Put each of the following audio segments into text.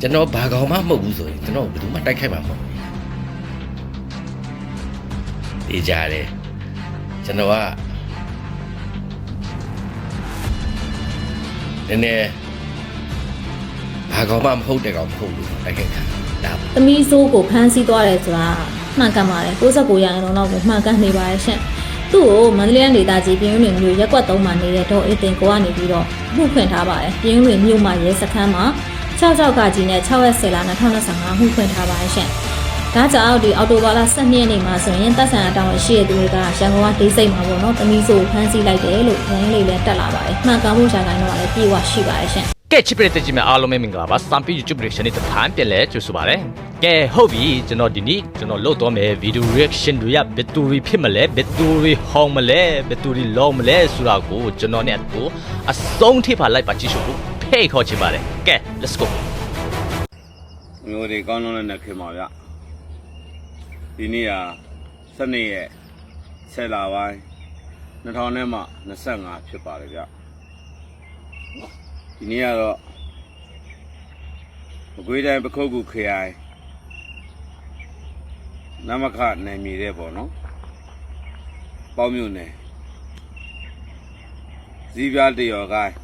ကျွန်တော်ဘာကောင်မှမဟုတ်ဘူးဆိုရင်ကျွန်တော်ဘယ်သူမှတိုက်ခိုက်မှာမဟုတ်ဘူးဒီကြတယ်ကျွန်တော်ကနည်းနည်းဘာကောင်မှမဟုတ်တဲ့ကောင်မဟုတ်ဘူးတိုက်ခိုက်တာဒါသမီးစိုးကိုဖမ်းဆီးသွားတယ်ဆိုတာမှန်ကန်ပါတယ်69ရာခိုင်နှုန်းလောက်ကိုမှန်ကန်နေပါတယ်ရှင်သူ့ကိုမန္တလေးဒေသကြီးပြည်တွင်မြို့ရက်ကွက်3မှာနေတဲ့ဒေါ်အေးတင်ကိုကနေပြီးတော့မှုခွင့်ထားပါတယ်ပြည်တွင်မြို့မှာရဲစခန်းမှာ 66ကကြီးနဲ့6ရက်10လ2025မှုခွင့်ထားပါတယ်ရှင်ဒါကြောင့်ဒီအော်တိုဘာလ12ရက်နေ့မှာဆိုရင်တပ်ဆန်အတောင်ရှိတဲ့သူတွေကရန်ကုန်ကဒေးစိတ်မှာပေါ့နော်သမီးစိုးကိုဖမ်းဆီးလိုက်တယ်လို့ရင်းလေးလည်းတက်လာပါတယ်မှန်ကန်မှုရှာကိုင်းတော့လည်းပြေဝရှိပါတယ်ရှင်ကဲချစ်ပရိသတ်ကြီးများအားလုံးပဲမင်္ဂလာပါစံပီ YouTube reaction နဲ့တစ်ခါပြန်လဲကြိုဆိုပါရစေကဲဟုတ်ပြီကျွန်တော်ဒီနေ့ကျွန်တော်လုပ်တော့မယ် video reaction တွေကဘယ်သူတွေဖြစ်မလဲဘယ်သူတွေဟောင်းမလဲဘယ်သူတွေလောမလဲဆိုတာကိုကျွန်တော်နဲ့အတူအဆုံးထိပါလိုက်ပါကြည့်ရှုဖို့ ဖိတ်ခေါ်ချင်ပါတယ်ကဲ let's go မျိုးတွေကောင်းလုံးနဲ့ခင်ပါဗျဒီနေ့ဟာ7နှစ်ရဲ့10လပိုင်း2000နဲ့မှ25ဖြစ်ပါတယ်ဗျဒီနေ့ကတော့မကွေးတိုင်းပခုတ်ကူခရိုင်နမခနယ်မြေတဲ့ပေါ့နော်ပေါင်းမြို့နယ်ဇီးပြားတရော်ကိုင်း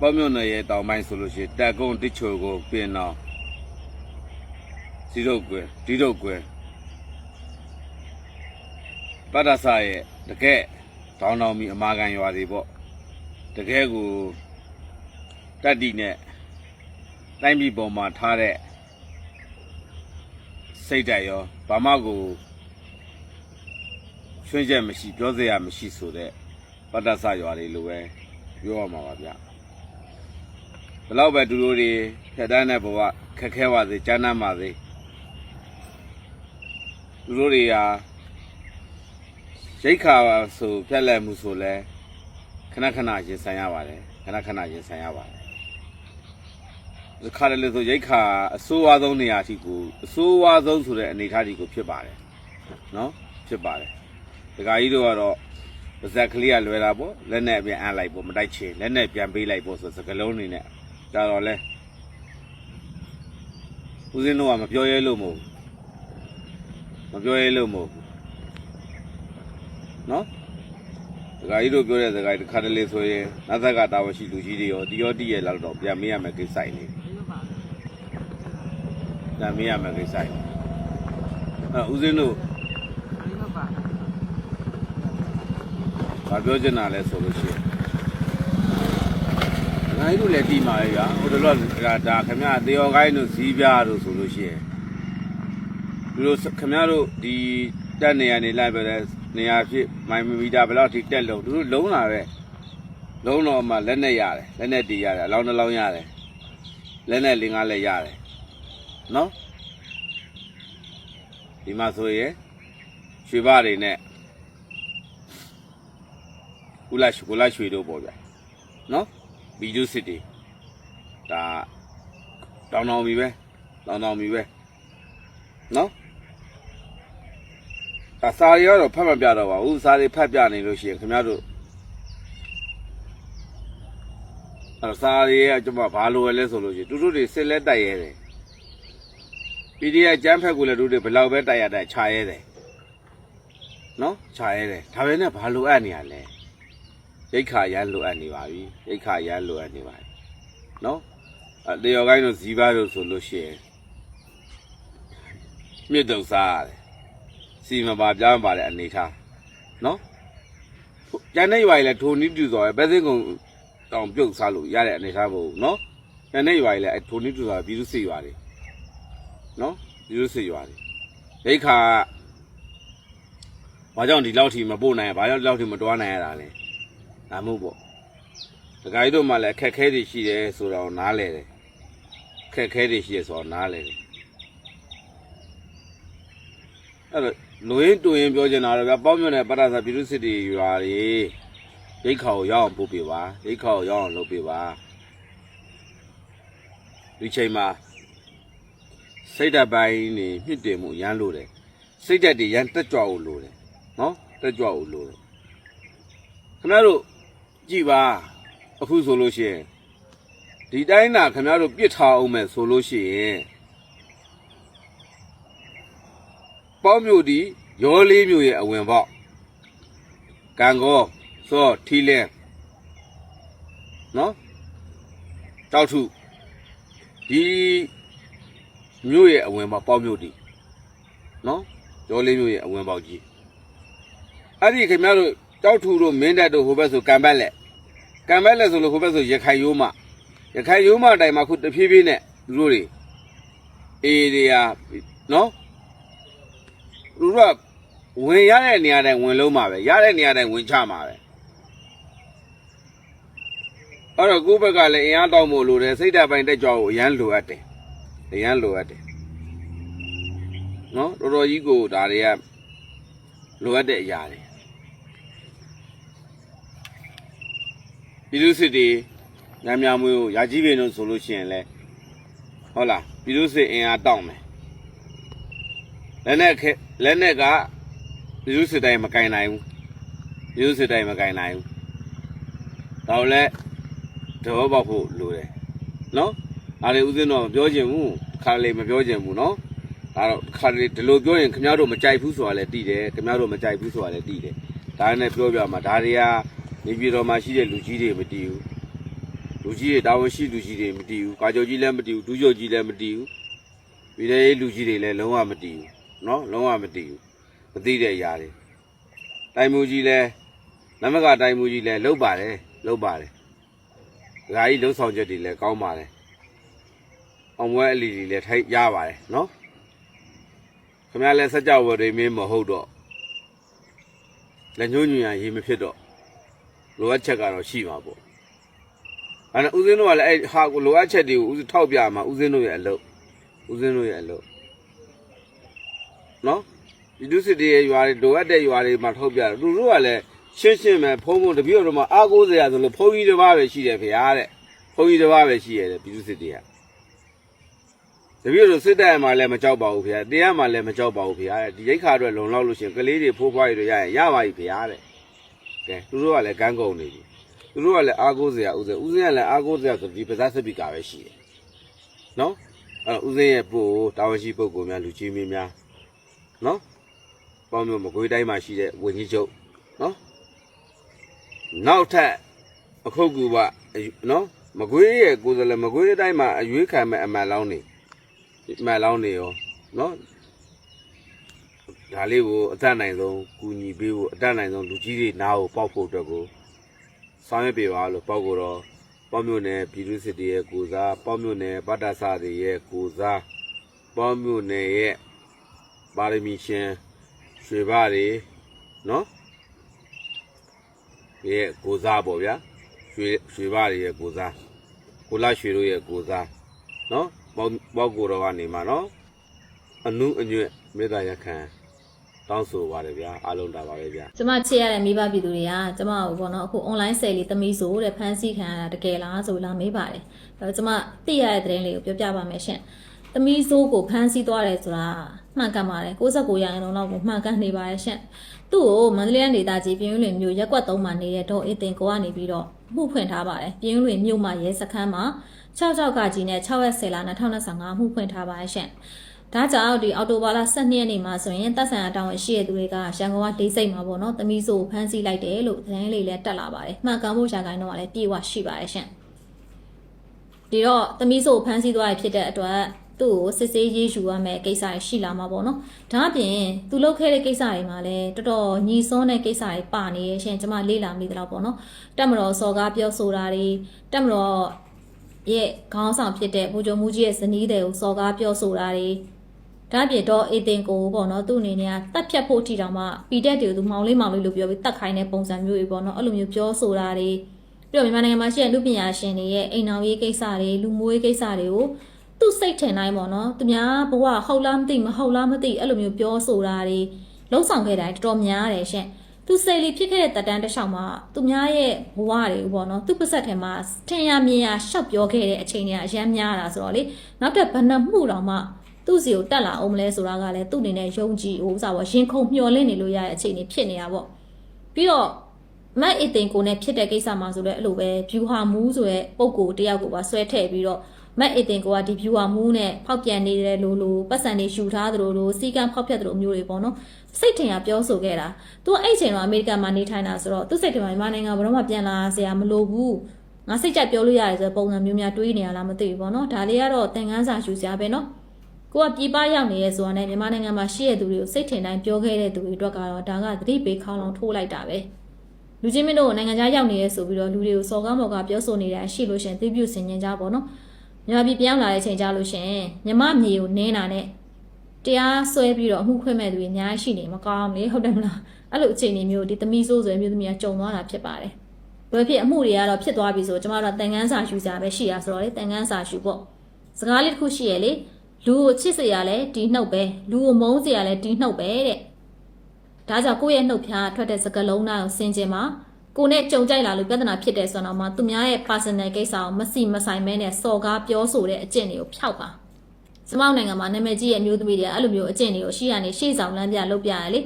ပေါင်းမြို့နယ်ရဲ့တောင်ပိုင်းဆိုလို့ရှိရင်တက်ကုန်းတစ်ချိုကိုပြင်တော့ဒီတော့ကွယ်ဒီတော့ကွယ်ပတ္တဆာရဲ့တကယ်တောင်းတောင်းပြီးအမာခံရွာတွေပေါ့တကယ်ကိုတတ်တီနဲ့တိုင်းပြည်ပေါ်မှာထားတဲ့စိတ်ဓာတ်ရောဘာမှကိုချွင်းချက်မရှိပြောစရာမရှိဆိုတဲ့ပတ္တဆာရွာတွေလိုပဲပြောရမှာပါဗျ ဘယ်တော့ပဲသူတို့တွေဖြတ်တန်းတဲ့ဘဝခက်ခဲပါစေကျမ်းမ်းပါစေသူတို့တွေဟာရိတ်ခါဆိုဖြက်လက်မှုဆိုလဲခဏခဏရင်ဆိုင်ရပါတယ်ခဏခဏရင်ဆိုင်ရပါတယ်ဒီခါတလေဆိုရိတ်ခါအဆိုးဝါးဆုံးနေရာထိကိုအဆိုးဝါးဆုံးဆိုတဲ့အနေအထားဒီကိုဖြစ်ပါတယ်နော်ဖြစ်ပါတယ်ဒကာကြီးတို့ကတော့ပါဇက်ကလေးကလွယ်တာပေါ့လက်နဲ့ပြန်အမ်းလိုက်ပေါ့မတိုက်ချင်လက်နဲ့ပြန်ပေးလိုက်ပေါ့ဆိုစကလုံးနေနဲ့ ဒါတော့လဲဦးစင်းတို့ကမပြောရဲလို့မဟုတ်ဘူးမပြောရဲလို့မဟုတ်ဘူးနော်ဒကာကြီးတို့ပြောတဲ့စကားတစ်ခါတလေဆိုရင်နတ်သက်ကတာဝန်ရှိလူကြီးတွေရောဒီရောတည့်ရဲ့လောက်တော့ပြန်မေးရမယ်ကိစ္စနေပြန်မေးရမယ်ကိစ္စနေအဲဦးစင်းတို့ဘာပြောချင်တာလဲဆိုလို့ရှိရင် ငါတို့လည်းဒီမှာလေဗျာဟိုတလောကဒါခင်ဗျာတေယောကိုင်းတို့ဇီးပြားတို့ဆိုလို့ရှိရင်သူတို့ခင်ဗျားတို့ဒီတက်နေရနေလိုက်ပဲတဲ့နေရာဖြစ်မိုင်မီတာဘယ်လောက်ထိတက်လို့သူတို့လုံးလာပဲလုံးတော့မှလက်နဲ့ရတယ်လက်နဲ့တီးရတယ်အလောင်းနှလောင်းရတယ်လက်နဲ့လင်းကားလည်းရတယ်နော်ဒီမှာဆိုရင်ရွှေဘာတွေနဲ့ကုလရှကုလရွှေတို့ပေါ့ဗျာနော် ဗီဒီယိုစစ်တွေဒါတောင်းတောင်းပြီပဲတောင်းတောင်းပြီပဲနော်ဒါစာရီကတော့ဖတ်မပြတော့ပါဘူးစာရီဖတ်ပြနေလို့ရှိရင်ခင်ဗျားတို့အဲ့တော့စာရီကကျွန်မဘာလိုရလဲဆိုလို့ရှိရင်တူတူတွေစစ်လက်တိုက်ရဲတယ် PDF ကျန်းဖက်ကိုလည်းတူတွေဘယ်လောက်ပဲတိုက်ရတိုက်ခြာရဲတယ်နော်ခြာရဲတယ်ဒါပဲနဲ့ဘာလိုအပ်နေရလဲ ရိတ်ခါရမ်းလိုအပ်နေပါပြီရိတ်ခါရမ်းလိုအပ်နေပါပြီနော်အဲ့တရော်ကိုင်းတို့ဇီးပါတို့ဆိုလို့ရှိရင်မြစ်တုံစားရတယ်စီမပါပြောင်းပါတဲ့အနေထားနော်ကျန်တဲ့ရွာကြီးလည်းထိုနီးပြူစော်ပဲပဲစင်းကုံတောင်ပြုတ်စားလို့ရတဲ့အနေထားမဟုတ်ဘူးနော်ကျန်တဲ့ရွာကြီးလည်းအဲထိုနီးပြူစော်ပြည်သူစစ်ရွာတွေနော်ပြည်သူစစ်ရွာတွေဒိတ်ခါဘာကြောင့်ဒီလောက်ထိမပို့နိုင်ဘာကြောင့်ဒီလောက်ထိမတွားနိုင်ရတာလဲ ဒါမှမဟုတ်ပေါ့ဒကာကြီးတို့မှလည်းအခက်ခဲတွေရှိတယ်ဆိုတော့နားလဲတယ်အခက်ခဲတွေရှိရဆိုတော့နားလဲတယ်အဲ့တော့လူရင်းတူရင်ပြောချင်တာတော့ဗျာပေါင်းမြွနဲ့ပရသပြည်သူစစ်တီရွာတွေရိတ်ခါကိုရောက်အောင်ပို့ပေးပါရိတ်ခါကိုရောက်အောင်လုပ်ပေးပါဒီချိန်မှာစိတ်ဓာတ်ပိုင်းနေမြင့်တင်မှုရမ်းလို့တယ်စိတ်ဓာတ်တွေရမ်းတက်ကြွဖို့လိုတယ်နော်တက်ကြွဖို့လိုတယ်ခင်ဗျားတို့ ကြည်ပါအခုဆိုလို့ရှိရင်ဒီတိုင်းသာခင်ဗျားတို့ပြစ်ထားအောင်မယ်ဆိုလို့ရှိရင်ပေါမြို့ဒီရောလေးမြို့ရဲ့အဝင်ပေါက်ကံကောစောထီလင်းနော်တောက်ထုဒီမြို့ရဲ့အဝင်ပေါက်ပေါမြို့ဒီနော်ရောလေးမြို့ရဲ့အဝင်ပေါက်ကြီးအဲ့ဒီခင်ဗျားတို့ တောက်ထုတို့မင်းတက်တို့ဟိုဘက်ဆိုကံပတ်လက်ကံပတ်လက်ဆိုလို့ဟိုဘက်ဆိုရခိုင်ရိုးမရခိုင်ရိုးမအတိုင်းမှာခုတဖြည်းဖြည်းနဲ့သူတို့တွေအေးတွေကနော်သူတို့ကဝင်ရတဲ့နေရာတိုင်းဝင်လုံးမှာပဲရတဲ့နေရာတိုင်းဝင်ချမှာပဲအဲ့တော့ကိုယ့်ဘက်ကလည်းအင်အားတောင်းဖို့လိုတယ်စိတ်ဓာတ်ပိုင်းတက်ကြွကိုအရန်လိုအပ်တယ်အရန်လိုအပ်တယ်နော်တော်တော်ကြီးကိုဒါတွေကလိုအပ်တဲ့အရာတွေ ပြည်သူစစ်တွေညံ့ညံ့မွေးကိုယာကြီးပင်တို့ဆိုလို့ရှိရင်လဲဟုတ်လားပြည်သူစစ်အင်အားတောင်းမယ်လက်နဲ့ခဲလက်နဲ့ကပြည်သူစစ်တိုင်းမကင်နိုင်ဘူးပြည်သူစစ်တိုင်းမကင်နိုင်ဘူးတော့လဲတော့ပေါက်ဖို့လိုတယ်နော်အားလေဦးစင်းတော့မပြောချင်ဘူးခါလေမပြောချင်ဘူးနော်ဒါတော့ခါလေဒီလိုပြောရင်ခင်ဗျားတို့မကြိုက်ဘူးဆိုတာလည်းသိတယ်ခင်ဗျားတို့မကြိုက်ဘူးဆိုတာလည်းသိတယ်ဒါနဲ့ပြောပြမှာဒါတွေက နေပြည်တော်မှာရှိတဲ့လူကြီးတွေမတည်ဘူး လူကြီးတွေတာဝန်ရှိလူကြီးတွေမတည်ဘူးကာကြောကြီးလည်းမတည်ဘူးဒူးကြောကြီးလည်းမတည်ဘူးပြည်ထောင်ရေးလူကြီးတွေလည်းလုံးဝမတည်ဘူးเนาะလုံးဝမတည်ဘူးမသိတဲ့အရာတွေတိုင်မူကြီးလည်းနမကတိုင်မူကြီးလည်းလှုပ်ပါတယ်လှုပ်ပါတယ်ဒါကြီးလှုပ်ဆောင်ချက်တွေလည်းကောင်းပါတယ်အောင်ပွဲအလီတွေလည်းထိုက်ရပါတယ်เนาะခင်ဗျားလည်းစကြဝဠာတွေမင်းမဟုတ်တော့လက်ညှိုးညွန်ရရေးမဖြစ်တော့ လိုအပ်ချက်ကတော့ရှိမှာပေါ့အဲ့ဒါဦးစင်းတို့ကလည်းအဲ့ဟာကိုလိုအပ်ချက်တွေကိုဦးထောက်ပြမှာဦးစင်းတို့ရဲ့အလုပ်ဦးစင်းတို့ရဲ့အလုပ်နော်ဒီဒုစစ်တွေရဲ့ရွာတွေလိုအပ်တဲ့ရွာတွေမှာထောက်ပြတယ်သူတို့ကလည်းရှင်းရှင်းပဲဖုံးဖုံးတပြည့်တော့မှအားကိုးစရာဆိုလို့ဖုံးကြီးတစ်ပါးပဲရှိတယ်ဖေရားတဲ့ဖုံးကြီးတစ်ပါးပဲရှိရတယ်ဒီဒုစစ်တွေကတပြည့်တော့စစ်တပ်မှာလည်းမကြောက်ပါဘူးဖေရားတရားမှာလည်းမကြောက်ပါဘူးဖေရားတဲ့ဒီရိတ်ခါအတွက်လုံလောက်လို့ရှရင်ကလေးတွေဖိုးဖွားတွေရရင်ရပါပြီဖေရားတဲ့ ကဲသူတို့ကလည်းကန်းကုန်နေပြီသူတို့ကလည်းအားကိုးစရာဥစဉ်ဥစဉ်ကလည်းအားကိုးစရာဆိုဒီပဇတ်စပီကာပဲရှိတယ်နော်အဲ့ဥစဉ်ရဲ့ပို့တာဝန်ရှိပုဂ္ဂိုလ်များလူကြီးမင်းများနော်ပေါင်းမျိုးမကွေးတိုင်းမှာရှိတဲ့ဝင်းကြီးချုပ်နော်နောက်ထပ်အခုတ်ကူပါနော်မကွေးရဲ့ကိုယ်စားလှယ်မကွေးတိုင်းမှာအရွေးခံမဲ့အမှန်လောင်းနေအမှန်လောင်းနေရောနော် ဒါလေးကိုအတတ်နိုင်ဆုံးကူညီပေးဖို့အတတ်နိုင်ဆုံးလူကြီးတွေနားကိုပေါက်ဖို့အတွက်ကိုဆောင်ရွက်ပေးပါလို့ပေါ့ကိုတော့ပေါ့မြို့နယ်ပြည်သူစစ်တွေရဲ့ကိုစားပေါ့မြို့နယ်ဗတ္တဆတွေရဲ့ကိုစားပေါ့မြို့နယ်ရဲ့ပါရမီရှင်ရွှေဘတွေနော်ရဲ့ကိုစားပေါ့ဗျာရွှေရွှေဘတွေရဲ့ကိုစားကိုလာရွှေတို့ရဲ့ကိုစားနော်ပေါ့ပေါ့ကိုတော့ကနေမှာနော်အနုအညွတ်မေတ္တာရခံ တောင်းဆိုပါတယ်ဗျာအားလုံးတာပါပဲဗျာကျမချစ်ရတဲ့မိဘပြည်သူတွေကကျမကိုပေါ့နော်အခု online sale လေးသမီးဆိုတဲ့ဖန်ဆီးခံရတာတကယ်လားဆိုလာမေးပါတယ်။အဲတော့ကျမသိရတဲ့သတင်းလေးကိုပြောပြပါမယ်ရှင်။သမီးဆိုးကိုဖမ်းဆီးသွားတယ်ဆိုတာမှန်ကန်ပါတယ်69ရာခိုင်နှုန်းလောက်ကိုမှန်ကန်နေပါတယ်ရှင်။သူ့ကိုမန္တလေးဒေသကြီးပြည်ဦးလွင်မြို့ရက်ကွက်3မှာနေတဲ့ဒေါ်အေးတင်ကိုကနေပြီးတော့မှုဖွင့်ထားပါတယ်။ပြည်ဦးလွင်မြို့မှာရဲစခန်းမှာ66ကကြီးနဲ့6ရက်10လ2025မှုဖွင့်ထားပါတယ်ရှင်။ ဒါကြောင့်ဒီအော်တိုဘာလ12ရက်နေ့မှာဆိုရင်တပ်ဆန်အတောင်ရှိတဲ့သူတွေကရန်ကုန်ကဒေးစိတ်မှာပေါ့နော်တမီးဆိုကိုဖမ်းဆီးလိုက်တယ်လို့သတင်းလေးလည်းတက်လာပါတယ်မှန်ကန်ဖို့ရှာကိုင်းတော့လည်းပြေဝရှိပါတယ်ရှင်ဒီတော့တမီးဆိုကိုဖမ်းဆီးသွားရဖြစ်တဲ့အတွက်သူ့ကိုစစ်ဆေးရေးယူရမယ်ကိစ္စတွေရှိလာမှာပေါ့နော်ဒါအပြင်သူလုပ်ခဲ့တဲ့ကိစ္စတွေမှာလည်းတော်တော်ညီစွန်းတဲ့ကိစ္စတွေပါနေရရှင်ကျွန်မလေ့လာမိသလောက်ပေါ့နော်တက်မတော်စော်ကားပြောဆိုတာတွေတက်မတော်ရဲ့ခေါင်းဆောင်ဖြစ်တဲ့ဘူဂျုံမူကြီးရဲ့ဇနီးတွေကိုစော်ကားပြောဆိုတာတွေ ဒါအပြင်တော့အေတင်ကိုပေါ့နော်သူ့အနေနဲ့ကတတ်ဖြတ်ဖို့ထီတောင်မှပီတက်တူသူမောင်လေးမောင်လေးလို့ပြောပြီးတတ်ခိုင်းတဲ့ပုံစံမျိုးတွေပေါ့နော်အဲ့လိုမျိုးပြောဆိုတာတွေပြီးတော့မြန်မာနိုင်ငံမှာရှိတဲ့လူပညာရှင်တွေရဲ့အိမ်အောင်ရေးကိစ္စတွေလူမွေးကိစ္စတွေကိုသူ့စိတ်ထင်တိုင်းပေါ့နော်သူများဘဝဟုတ်လားမသိမဟုတ်လားမသိအဲ့လိုမျိုးပြောဆိုတာတွေလှုပ်ဆောင်ခဲ့တာတော်တော်များတယ်ရှင်သူစိတ်လေးဖြစ်ခဲ့တဲ့တက်တန်းတစ်လျှောက်မှာသူများရဲ့ဘဝတွေပေါ့နော်သူ့ပါဆက်ထဲမှာထင်ရမြင်ရရှောက်ပြောခဲ့တဲ့အချိန်တွေကအရမ်းများတာဆိုတော့လေနောက်ထပ်ဘဏ္ဍမှုတောင်မှ သူ့စီကိုတက်လာအောင်မလဲဆိုတာကလည်းသူ့အနေနဲ့ယုံကြည်ဟိုဥစားပေါ့ရင်ခုန်မျှော်လင့်နေလို့ရတဲ့အခြေအနေဖြစ်နေတာပေါ့ပြီးတော့မတ်အစ်တင်ကိုနဲ့ဖြစ်တဲ့ကိစ္စမှာဆိုလည်းအဲ့လိုပဲဖြူဟာမူးဆိုတဲ့ပုံကိုတယောက်ကိုပါဆွဲထည့်ပြီးတော့မတ်အစ်တင်ကိုကဒီဖြူဟာမူးနဲ့ဖောက်ပြန်နေတဲ့လိုလိုပတ်စံတွေယူထားသလိုလိုစီကံဖောက်ဖြတ်သလိုမျိုးတွေပေါ့နော်စိတ်ထင်ရပြောဆိုခဲ့တာသူကအဲ့အချိန်တော့အမေရိကန်မှာနေထိုင်တာဆိုတော့သူစိတ်ထင်မှာမြန်မာနိုင်ငံဘယ်တော့မှပြန်လာစရာမလိုဘူးငါစိတ်ကြိုက်ပြောလို့ရတယ်ဆိုတဲ့ပုံစံမျိုးများတွေးနေရလားမသိဘူးပေါ့နော်ဒါလေးကတော့သင်ခန်းစာယူစရာပဲနော် ကိုကပြည်ပရောက်နေရဲဆိုတာနဲ့မြန်မာနိုင်ငံမှာရှိတဲ့သူတွေကိုစိတ်ထင်တိုင်းပြောခဲ့တဲ့သူတွေအတွက်ကတော့ဒါကသတိပေးခေါင်းလောင်ထိုးလိုက်တာပဲလူချင်းမင်းတို့ကနိုင်ငံခြားရောက်နေရဲဆိုပြီးတော့လူတွေကိုစော်ကားမော်ကားပြောဆိုနေတဲ့အရှိလို့ရှရင်သိပြုစင်ញင်ကြပါတော့မြန်မာပြည်ပြောင်းလာတဲ့ချိန်ကြလို့ရှရင်မြမမြေကိုနင်းတာနဲ့တရားစွဲပြီးတော့အမှုခွင့်မဲ့သူတွေအများကြီးရှိနေမကောင်းလေဟုတ်တယ်မလားအဲ့လိုအခြေအနေမျိုးဒီသမီးဆိုးဆိုရင်မျိုးသမီးကကြုံသွားတာဖြစ်ပါတယ်ဘယ်ဖြစ်အမှုတွေကတော့ဖြစ်သွားပြီဆိုကျမတို့ကတန်ငန်းစာယူကြပဲရှိရဆိုတော့လေတန်ငန်းစာယူပေါ့စကားလေးတစ်ခုရှိရလေ လူကိုချစ်စရာလဲဒီနှုတ်ပဲလူကိုမုန်းစရာလဲဒီနှုတ်ပဲတဲ့ဒါကြောင့်ကိုယ့်ရဲ့နှုတ်ဖျားထွက်တဲ့စကားလုံးသားကိုစင်ကြင်မှာကိုနဲ့ကြုံကြိုက်လာလို့ပြဿနာဖြစ်တဲ့ဆိုတော့မှသူများရဲ့ personal ကိစ္စကိုမစီမဆိုင်မဲနဲ့စော်ကားပြောဆိုတဲ့အကျင့်တွေကိုဖျောက်ပါစမောက်နိုင်ငံမှာနာမည်ကြီးရဲ့အမျိုးသမီးတွေကအဲ့လိုမျိုးအကျင့်တွေကိုရှေ့ကနေရှေ့ဆောင်လမ်းပြလုပ်ပြရလေ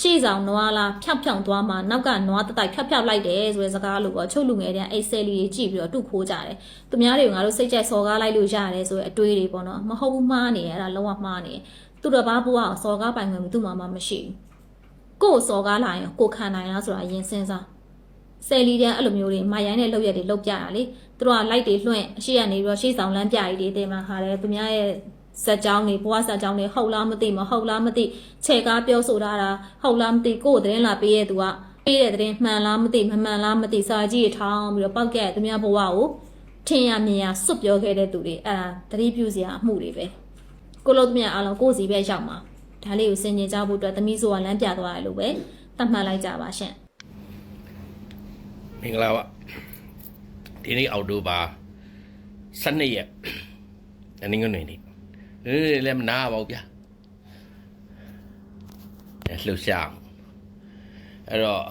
ရှေ့ဆောင်နွားလားဖြောက်ဖြောက်သွားမှနောက်ကနွားတတိုက်ဖြောက်ဖြောက်လိုက်တယ်ဆိုတဲ့စကားလို့ပေါ့ချုပ်လူငယ်တွေကအဲ့ဆယ်လီကြီးကြည့်ပြီးတော့တုခိုးကြတယ်သူများတွေကငါတို့စိတ်ကြိုက်စော်ကားလိုက်လို့ရတယ်ဆိုတဲ့အတွေးတွေပေါ့နော်မဟုတ်ဘူးမှားနေရအဲ့ဒါလုံးဝမှားနေတယ်သူတော်ဘာဘွားကိုစော်ကားပိုင်ခွင့်သူ့မှာမှမရှိဘူးကိုယ်စော်ကားလာရင်ကိုယ်ခံနိုင်လားဆိုတာအရင်စဉ်းစားဆယ်လီတန်းအဲ့လိုမျိုးတွေမိုင်ရိုင်းတဲ့လောက်ရက်တွေလောက်ပြတာလေသူတို့ကလိုက်တွေလွှင့်အရှိကနေပြီးတော့ရှေ့ဆောင်လမ်းပြကြီးတွေတင်မှာဟာတယ်သူများရဲ့ စက်ကြောင်းတွေဘွားစက်ကြောင်းတွေဟုတ်လားမသိမဟုတ်လားမသိခြေကားပြောဆိုထားတာဟုတ်လားမသိကိုယ်သတင်းလာပေးရဲ့သူကပေးတဲ့သတင်းမှန်လားမသိမမှန်လားမသိစာကြီးတွေထောင်းပြီးတော့ပောက်ကဲသူများဘဝကိုထင်ရမြင်ရစွတ်ပြောခဲ့တဲ့သူတွေအဲ့ဒါသတိပြုစရာအမှုတွေပဲကိုလို့သမီးအားလုံးကိုယ်စီပဲရောက်မှာဒါလေးကိုစင်ကြင်ကြဖို့အတွက်သမီးဆိုတာလမ်းပြသွားရလို့ပဲတတ်မှတ်လိုက်ကြပါရှင့်မင်္ဂလာပါဒီနေ့အောက်တိုဘာ12ရက်တနင်္ဂနွေနေ့ ဒီနေ့လည်းမနာပါဘူးဗျာအဲလှူရှားအဲ့တော့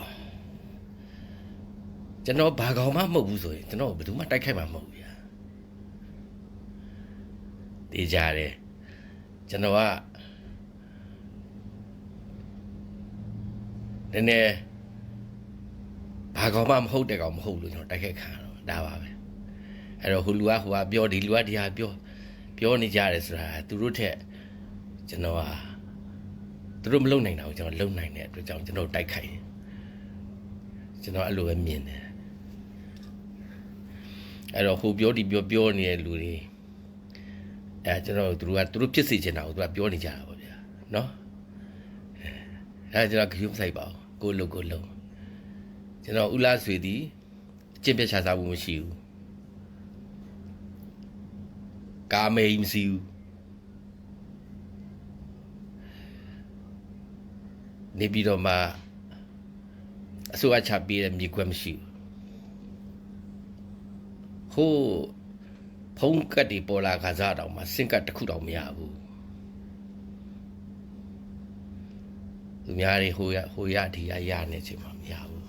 ကျွန်တော်ဘာကောင်မှမဟုတ်ဘူးဆိုရင်ကျွန်တော်ဘယ်သူမှတိုက်ခိုက်မှာမဟုတ်ဘူးဗျာတေးကြတယ်ကျွန်တော်ကနည်းနည်းဘာကောင်မှမဟုတ်တဲ့ကောင်မဟုတ်လို့ကျွန်တော်တိုက်ခိုက်ခံရတော့ဒါပါပဲအဲ့တော့ဟိုလူကဟိုကပြောဒီလူကဒီဟာပြော ပြောနေကြတယ်ဆိုတာသူတို့ထက်ကျွန်တော်ကသူတို့မလုံနိုင်တာကိုကျွန်တော်လုံနိုင်တဲ့အတွက်ကြောင့်ကျွန်တော်တိုက်ခိုက်တယ်ကျွန်တော်အဲ့လိုပဲမြင်တယ်အဲ့တော့ဟိုပြောဒီပြောပြောနေတဲ့လူတွေအဲကျွန်တော်သူတို့ကသူတို့ဖြစ်စေချင်တာကိုသူကပြောနေကြတာပါဗျာနော်အဲကျွန်တော်ခရုမဆိုင်ပါဘူးကိုလုံကိုလုံကျွန်တော်ဥလားဆွေသည်အကျင့်ပြတ်ချစားမှုမရှိဘူး ကာမေးမရှိဘူးနေပြီးတော့မှအစိုးရချပေးတဲ့မြေခွက်မရှိဘူးဟိုးဖုံးကတ်ဒီပေါ်လာခါစားတောင်မှစင်ကတ်တစ်ခုတောင်မရဘူးသူများတွေဟိုရဟိုရဒီရရနေချင်မှမရဘူး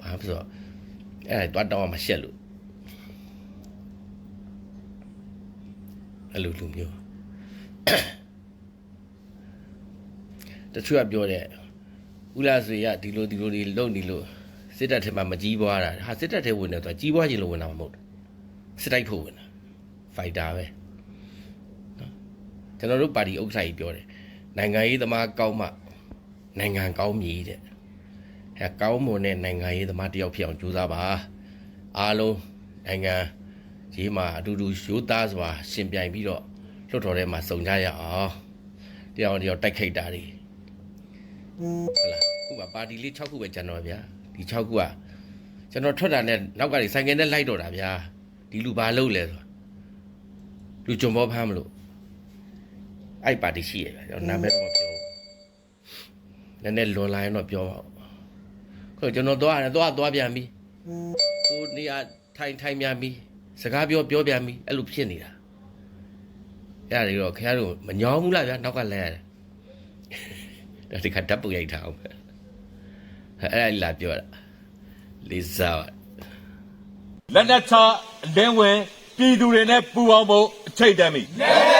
ဘာဖြစ်လို့အဲ့ဒါတွားတောင်းမှရှက်လို့ အဲ့လိုလူမျိုးတချို့ကပြောတဲ့ဦးလာဆွေရဒီလိုဒီလိုတွေလုံနေလို့စစ်တပ်ထဲမှာမကြီးပွားတာဟာစစ်တပ်ထဲဝင်တယ်ဆိုကြီးပွားခြင်းလို့ဝင်တာမဟုတ်ဘူးစစ်တိုက်ဖို့ဝင်တာဖိုက်တာပဲနော်ကျွန်တော်တို့ပါတီဥက္ကဋ္ဌကြီးပြောတယ်နိုင်ငံရေးသမားကောင်းမှနိုင်ငံကောင်းမြည်တဲ့အဲကောင်းမွန်တဲ့နိုင်ငံရေးသမားတယောက်ဖြစ်အောင်ကြိုးစားပါအားလုံးနိုင်ငံ ရေးမှာအတူတူရိုးသားစွာရှင်ပြိုင်ပြီးတော့လွတ်တော်ထဲမှာစုံကြရအောင်တယောက်တယောက်တိုက်ခိုက်တာတွေဟုတ်လားခုကပါတီလေး6ခုပဲကျန်တော့ဗျာဒီ6ခုကကျွန်တော်ထွက်တာနဲ့နောက်ကနေဆိုင်ကယ်နဲ့လိုက်တော့တာဗျာဒီလူဘာလုပ်လဲဆိုလူကြုံဘောဖမ်းမလို့အဲ့ပါတီရှိရဗျာကျွန်တော်နာမည်တော့မပြောဘူးနည်းနည်းလွန်လာရင်တော့ပြောပါဦးခွကျွန်တော်သွားရတယ်သွားသွားပြန်ပြီကိုနေရာထိုင်ထိုင်ပြန်ပြီ စကားပြောပြောပြန်ပြီအဲ့လိုဖြစ်နေတာအဲ့ဒါတွေတော့ခင်ဗျားတို့မညောင်းဘူးလားဗျာနောက်ကလဲရတယ်ဒါဒီကဓာတ်ပုံရိုက်ထားအောင်ပဲအဲ့ဒါလာပြောတာလေးစားပါလက်နက်ချလင်းဝင်ပြည်သူတွေနဲ့ပူပေါင်းဖို့အထိတ်တမ်းပြီလက်